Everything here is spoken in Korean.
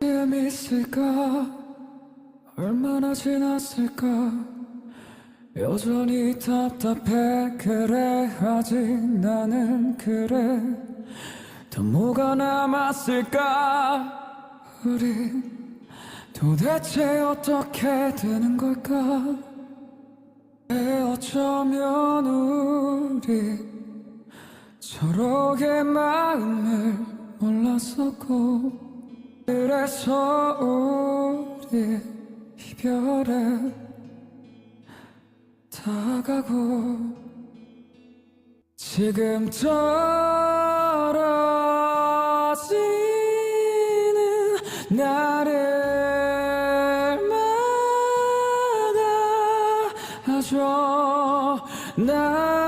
재밌을까? 얼마나 지났을까? 여전히 답답해. 그래 아직 나는 그래. 더 뭐가 남았을까? 우리 도대체 어떻게 되는 걸까? 왜 어쩌면 우리 서로의 마음을 그래서 우리 이별에 다가고 지금 떨어지는 날을마다 하죠 나